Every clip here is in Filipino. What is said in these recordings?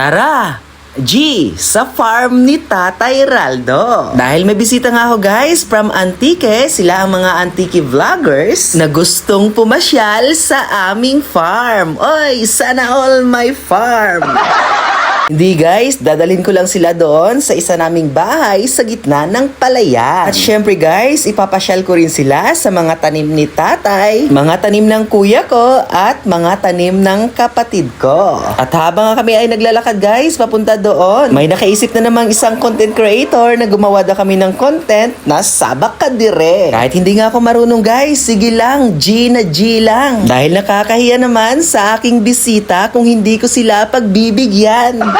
Tara! G, sa farm ni Tatay Raldo. Dahil may bisita nga ako guys from Antique, sila ang mga Antique vloggers na gustong pumasyal sa aming farm. Oy, sana all my farm! Hindi guys, dadalhin ko lang sila doon sa isa naming bahay sa gitna ng palayan. At syempre guys, ipapasyal ko rin sila sa mga tanim ni tatay, mga tanim ng kuya ko, at mga tanim ng kapatid ko. At habang kami ay naglalakad guys, papunta doon, may nakaisip na namang isang content creator na gumawa daw kami ng content na sabak ka dire. Kahit hindi nga ako marunong guys, sige lang, G na G lang. Dahil nakakahiya naman sa aking bisita kung hindi ko sila pagbibigyan.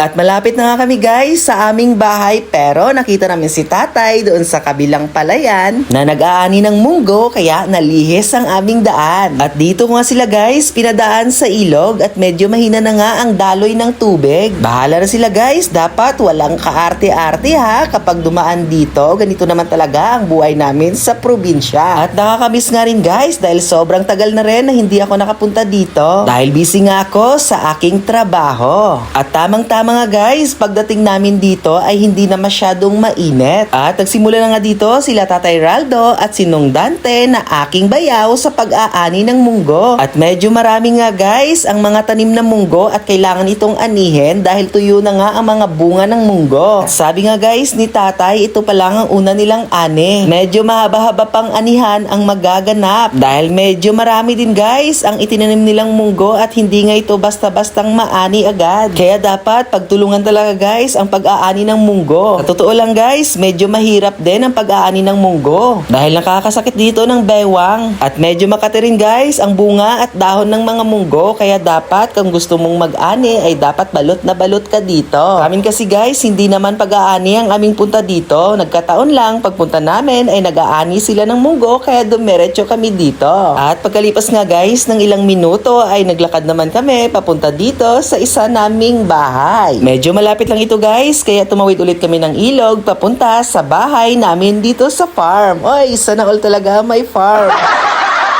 At malapit na nga kami guys sa aming bahay pero nakita namin si tatay doon sa kabilang palayan na nag-aani ng munggo kaya nalihis ang aming daan. At dito nga sila guys pinadaan sa ilog at medyo mahina na nga ang daloy ng tubig. Bahala na sila guys, dapat walang kaarte-arte ha kapag dumaan dito. Ganito naman talaga ang buhay namin sa probinsya. At nakakamiss nga rin guys dahil sobrang tagal na rin na hindi ako nakapunta dito. Dahil busy nga ako sa aking trabaho. At tamang-tama nga guys, pagdating namin dito ay hindi na masyadong mainit. At nagsimula na nga dito sila Tatay Raldo at si Nung Dante na aking bayaw sa pag-aani ng munggo. At medyo marami nga guys ang mga tanim na munggo at kailangan itong anihin dahil tuyo na nga ang mga bunga ng munggo. At sabi nga guys ni Tatay, ito pa lang ang una nilang ani. Medyo mahaba-haba pang anihan ang magaganap dahil medyo marami din guys ang itinanim nilang munggo at hindi nga ito basta-bastang maani agad. Kaya dapat pagtulungan talaga guys ang pag-aani ng munggo. Sa totoo lang guys, medyo mahirap din ang pag-aani ng munggo dahil nakakasakit dito ng bewang at medyo makati rin guys ang bunga at dahon ng mga munggo kaya dapat kung gusto mong mag-ani ay dapat balot na balot ka dito. Amin kasi guys, hindi naman pag-aani ang aming punta dito. Nagkataon lang pagpunta namin ay nag-aani sila ng munggo kaya dumiretso kami dito. At pagkalipas nga guys ng ilang minuto ay naglakad naman kami papunta dito sa isa naming bahay. Medyo malapit lang ito guys, kaya tumawid ulit kami ng ilog papunta sa bahay namin dito sa farm. Oy, sana all talaga may farm.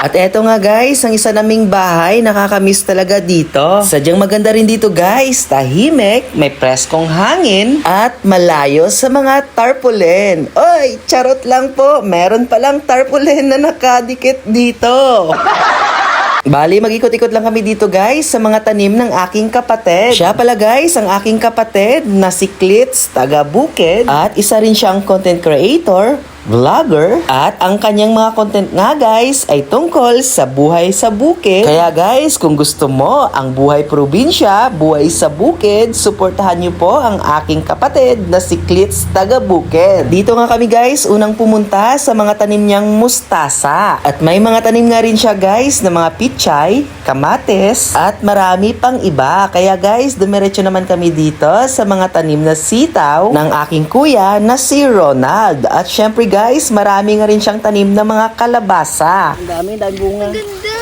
At eto nga guys, ang isa naming bahay, nakakamiss talaga dito. Sadyang maganda rin dito guys, tahimik, may preskong hangin, at malayo sa mga tarpaulin. Oy, charot lang po, meron palang tarpaulin na nakadikit dito. Bali, mag-ikot-ikot lang kami dito guys sa mga tanim ng aking kapatid. Siya pala guys, ang aking kapatid na si Klitz, taga Bukid. At isa rin siyang content creator, vlogger. At ang kanyang mga content nga guys ay tungkol sa buhay sa bukid. Kaya guys, kung gusto mo ang buhay probinsya, buhay sa bukid, suportahan niyo po ang aking kapatid na si Klitz taga Bukid. Dito nga kami guys, unang pumunta sa mga tanim niyang mustasa. At may mga tanim nga rin siya guys na mga pichay, kamates, at marami pang iba. Kaya guys, dumiretso naman kami dito sa mga tanim na sitaw ng aking kuya na si Ronald. At syempre guys, marami nga rin siyang tanim na mga kalabasa. Ang dami, dami bunga. Ganda!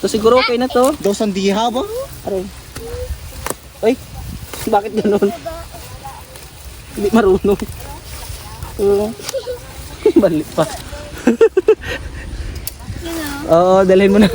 To siguro okay na to. Daw sandiha ba? Aray. Ay, bakit ganun? Hindi marunong. Oo. Balik pa. Oo, dalhin mo na.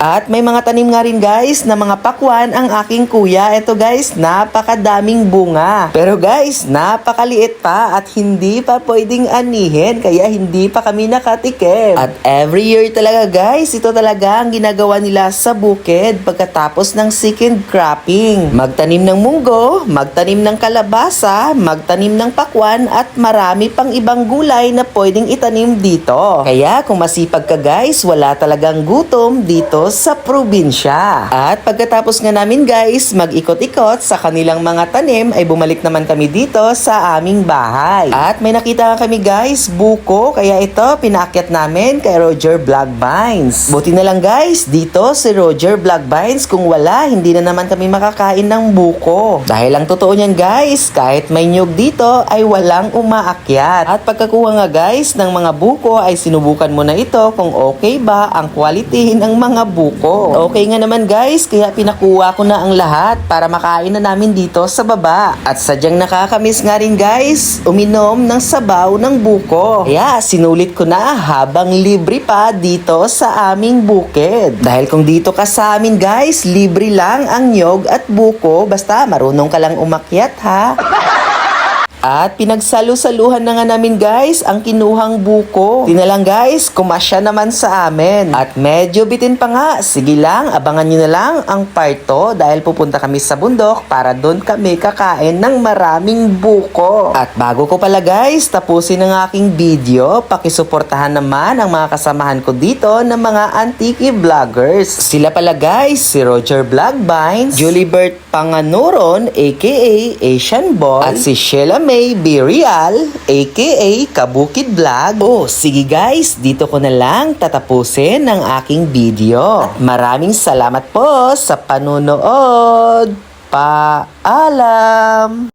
At may mga tanim nga rin guys na mga pakwan ang aking kuya. Ito guys, napakadaming bunga. Pero guys, napakaliit pa at hindi pa pwedeng anihin kaya hindi pa kami nakatikim. At every year talaga guys, ito talaga ang ginagawa nila sa bukid pagkatapos ng second cropping. Magtanim ng munggo, magtanim ng kalabasa, magtanim ng pakwan at marami pang ibang gulay na pwedeng itanim dito. Kaya kung masipag ka guys, wala talagang gutom dito sa probinsya. At pagkatapos nga namin guys, mag-ikot-ikot sa kanilang mga tanim ay bumalik naman kami dito sa aming bahay. At may nakita nga kami guys, buko, kaya ito pinaakyat namin kay Roger Vlogbines. Buti na lang guys, dito si Roger Vlogbines kung wala, hindi na naman kami makakain ng buko. Dahil ang totoo niyan guys, kahit may nyug dito ay walang umaakyat. At pagkakuha nga guys ng mga buko ay sinubukan mo na ito kung okay ba ang quality ng mga buko buko. Okay nga naman guys, kaya pinakuha ko na ang lahat para makain na namin dito sa baba. At sadyang nakakamiss nga rin guys, uminom ng sabaw ng buko. Kaya sinulit ko na habang libre pa dito sa aming bukid. Dahil kung dito ka sa amin guys, libre lang ang nyog at buko basta marunong ka lang umakyat ha. At pinagsalu-saluhan na nga namin guys ang kinuhang buko. Tinalang guys, kumasya naman sa amin. At medyo bitin pa nga. Sige lang, abangan nyo na lang ang part 2 dahil pupunta kami sa bundok para doon kami kakain ng maraming buko. At bago ko pala guys, tapusin ang aking video, pakisuportahan naman ang mga kasamahan ko dito ng mga antiki vloggers. Sila pala guys, si Roger Vlogbines, Julie Bert Panganuron aka Asian Boy, at si Sheila May Birial aka Kabukid Vlog. Oh, sige guys, dito ko na lang tatapusin ang aking video. Maraming salamat po sa panunood. Paalam!